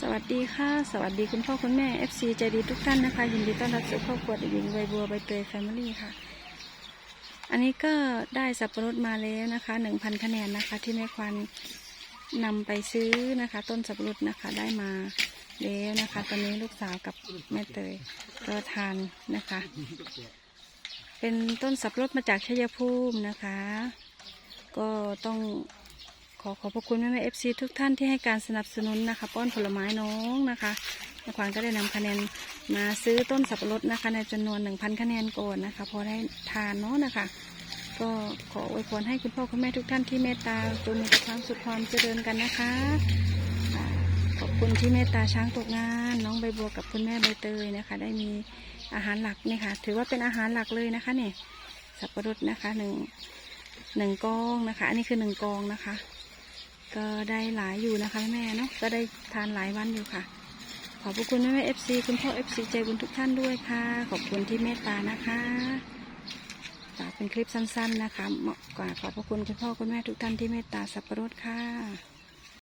สวัสดีค่ะ สวัสดีคุณพ่อคุณแม่ FC ใจดีทุกท่านนะคะ ยินดีต้อนรับสู่ครอบครัวเด็กหญิงใบบัวใบเตยแฟมิลี่ค่ะ อันนี้ก็ได้สับปะรดมาแล้วนะคะหนึ่งพันคะแนนนะคะ ที่แม่ควันนำไปซื้อนะคะ ต้นสับปะรดนะคะได้มาแล้วนะคะ ตอนนี้ลูกสาวกับแม่เตยก็ทานนะคะ เป็นต้นสับปะรดมาจากชัยภูมินะคะ ก็ต้อง ขอขอบพระคุณแม่แม่เอฟซีทุกท่านที่ให้การสนับสนุนนะคะ ป้อนผลไม้น้องนะคะนขวัญก็ได้นำคะแนนมาซื้อต้นสับปะรดนะคะ ในจำนวนหนึ่งพันคะแนนก่อนนะคะ พอได้ทานเนาะนะคะ ก็ขออวยพรให้คุณพ่อคุณแม่ทุกท่านที่เมตตาจงมีแต่ความสุขความเจริญกันนะคะขอบคุณที่เมตตาช้างตกงาน น้องใบบัวกับคุณแม่ใบเตยนะคะ ได้มีอาหารหลักนี่ค่ะ ถือว่าเป็นอาหารหลักเลยนะคะเนี่ยสับปะรดนะคะหนึ่งหนึ่งกองนะคะ อันนี้คือหนึ่งกองนะคะ ก็ได้หลายอยู่นะคะแม่เนาะก็ได้ทานหลายวันอยู่ค่ะ ขอบพระคุณแม่แม่เอฟซีคุณพ่อเอฟซีใจบุญทุกท่านด้วยค่ะ ขอบคุณที่เมตตานะคะฝากเป็นคลิปสั้น ๆ นะคะ เหมาะกว่าขอบพระคุณคุณพ่อคุณแม่ทุกท่านที่เมตตาสับปะรดค่ะ